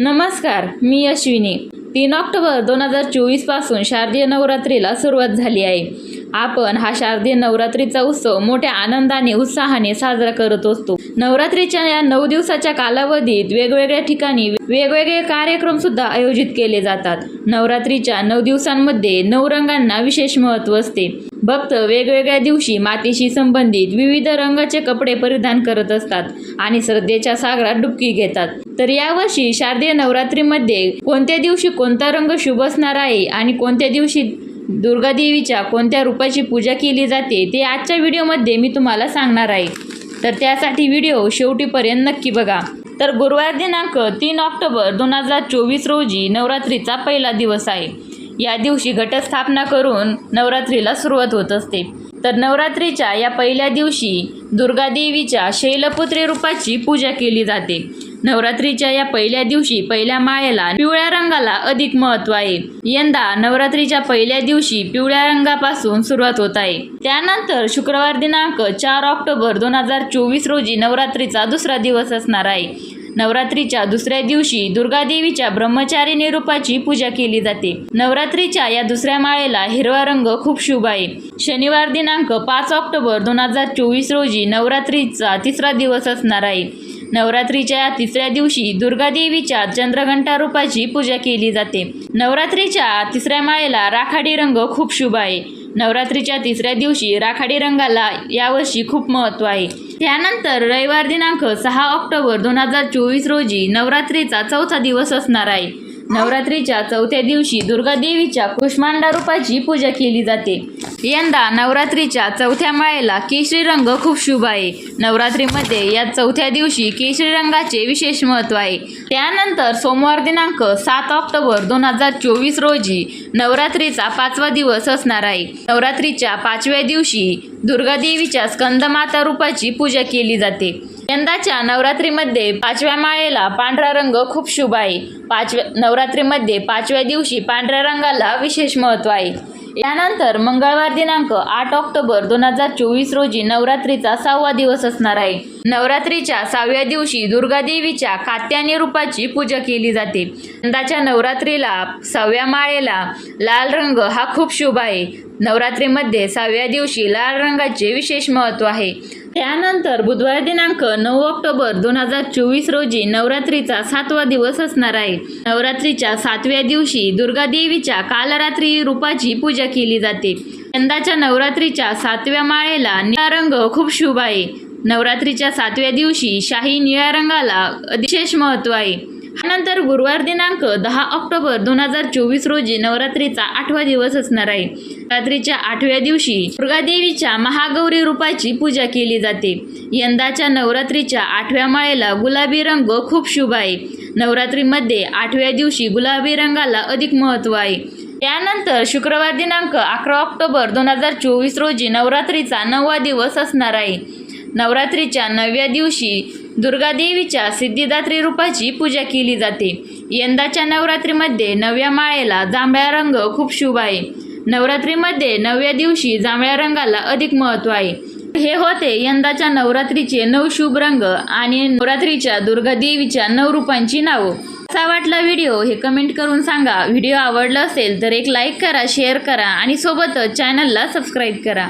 नमस्कार मी अश्विनी. तीन ऑक्टोबर दोन हजार चोवीसपासून शारदीय नवरात्रीला सुरुवात झाली आहे. आपण हा शारदीय नवरात्रीचा उत्सव मोठ्या आनंदाने उत्साहाने साजरा करत असतो. नवरात्रीच्या या नऊ दिवसाच्या कालावधीत वेगवेगळ्या ठिकाणी वेगवेगळे कार्यक्रम सुद्धा आयोजित केले जातात. नवरात्रीच्या नऊ दिवसांमध्ये नऊ रंगांना विशेष महत्त्व असते. भक्त वेगवेगळ्या दिवशी मातीशी संबंधित विविध रंगाचे कपडे परिधान करत असतात आणि श्रद्धेच्या सागरात डुबकी घेतात. तर यावर्षी शारदीय नवरात्रीमध्ये कोणत्या दिवशी कोणता रंग शुभ असणार आहे आणि कोणत्या दिवशी दुर्गादेवीच्या कोणत्या रूपाची पूजा केली जाते ते आजच्या व्हिडिओमध्ये मी तुम्हाला सांगणार आहे. तर त्यासाठी व्हिडिओ शेवटीपर्यंत नक्की बघा. तर गुरुवार दिनांक तीन ऑक्टोबर दोन हजार चोवीस रोजी नवरात्रीचा पहिला दिवस आहे. या दिवशी घटस्थापना करून नवरात्रीला सुरुवात होत असते. तर नवरात्रीच्या या पहिल्या दिवशी दुर्गादेवीच्या शैलपुत्री रूपाची पूजा केली जाते. नवरात्रीच्या या पहिल्या दिवशी पहिल्या माळेला पिवळ्या रंगाला अधिक महत्त्व आहे. यंदा नवरात्रीच्या पहिल्या दिवशी पिवळ्या रंगापासून सुरुवात होत आहे. त्यानंतर शुक्रवार दिनांक चार ऑक्टोबर दोन हजार चोवीस रोजी नवरात्रीचा दुसरा दिवस असणार आहे. नवरात्रीच्या दुसऱ्या दिवशी दुर्गादेवीच्या ब्रह्मचारिणी रूपाची पूजा केली जाते. नवरात्रीच्या या दुसऱ्या माळेला हिरवा रंग खूप शुभ आहे. शनिवार दिनांक पाच ऑक्टोबर दोन हजार चोवीस रोजी नवरात्रीचा तिसरा दिवस असणार आहे. नवरात्रीच्या तिसऱ्या दिवशी दुर्गादेवीच्या चंद्रघंटा रूपाची पूजा केली जाते. नवरात्रीच्या तिसऱ्या माळेला राखाडी रंग खूप शुभ आहे. नवरात्रीच्या तिसऱ्या दिवशी राखाडी रंगाला यावर्षी खूप महत्त्व आहे. त्यानंतर रविवार दिनांक सहा ऑक्टोबर दोन हजार चोवीस रोजी नवरात्रीचा चौथा दिवस असणार आहे. नवरात्रीच्या चौथ्या दिवशी दुर्गादेवीच्या कुष्मांडा रूपाची पूजा केली जाते. यंदा नवरात्रीच्या चौथ्या माळेला केशरी रंग खूप शुभ आहे. नवरात्रीमध्ये या चौथ्या दिवशी केशरी रंगाचे विशेष महत्त्व आहे. त्यानंतर सोमवार दिनांक सात ऑक्टोबर दोन हजार चोवीस रोजी नवरात्रीचा पाचवा दिवस असणार आहे. नवरात्रीच्या पाचव्या दिवशी दुर्गादेवीच्या स्कंदमाता रूपाची पूजा केली जाते. यंदाच्या नवरात्रीमध्ये पाचव्या माळेला पांढरा रंग खूप शुभ आहे. पाचव्या नवरात्रीमध्ये पाचव्या दिवशी पांढऱ्या रंगाला विशेष महत्त्व आहे. यानंतर मंगळवार दिनांक आठ ऑक्टोबर दोन हजार चोवीस रोजी नवरात्रीचा सहावा दिवस असणार आहे. नवरात्रीच्या सहाव्या दिवशी दुर्गा देवीच्या कात्यानी रूपाची पूजा केली जाते. यंदाच्या नवरात्रीला सहाव्या माळेला लाल रंग हा खूप शुभ आहे. नवरात्रीमध्ये सहाव्या दिवशी लाल रंगाचे विशेष महत्त्व आहे. त्यानंतर बुधवार दिनांक नऊ ऑक्टोबर दोन हजार चोवीस रोजी नवरात्रीचा सातवा दिवस असणार आहे. नवरात्रीच्या सातव्या दिवशी दुर्गा देवीच्या कालरात्री रूपाची पूजा केली जाते. यंदाच्या नवरात्रीच्या सातव्या माळेला निळा रंग खूप शुभ आहे. नवरात्रीच्या सातव्या दिवशी शाही निळ्या रंगाला विशेष महत्त्व आहे. त्यानंतर गुरुवार दिनांक दहा ऑक्टोबर दोन हजार चोवीस रोजी नवरात्रीचा आठवा दिवस असणार आहे. रात्रीच्या आठव्या दिवशी दुर्गादेवीच्या महागौरी रूपाची पूजा केली जाते. यंदाच्या नवरात्रीच्या आठव्या माळेला गुलाबी रंग खूप शुभ आहे. नवरात्रीमध्ये आठव्या दिवशी गुलाबी रंगाला अधिक महत्त्व आहे. त्यानंतर शुक्रवार दिनांक अकरा ऑक्टोबर दोन हजार चोवीस रोजी नवरात्रीचा नववा दिवस असणार आहे. नवरात्रीच्या नवव्या दिवशी दुर्गादेवीच्या सिद्धिदात्री रूपाची पूजा केली जाते. यंदाच्या नवरात्रीमध्ये नव्या माळेला जांभळा रंग खूप शुभ आहे. नवरात्रीमध्ये नवव्या दिवशी जांभळ्या रंगाला अधिक महत्त्व आहे. हे होते यंदाच्या नवरात्रीचे नऊ शुभ रंग आणि नवरात्रीच्या दुर्गादेवीच्या नऊ रूपांची नावं. कसा वाटला व्हिडिओ हे कमेंट करून सांगा. व्हिडिओ आवडला असेल तर एक लाईक करा शेअर करा आणि सोबतच चॅनलला सबस्क्राईब करा.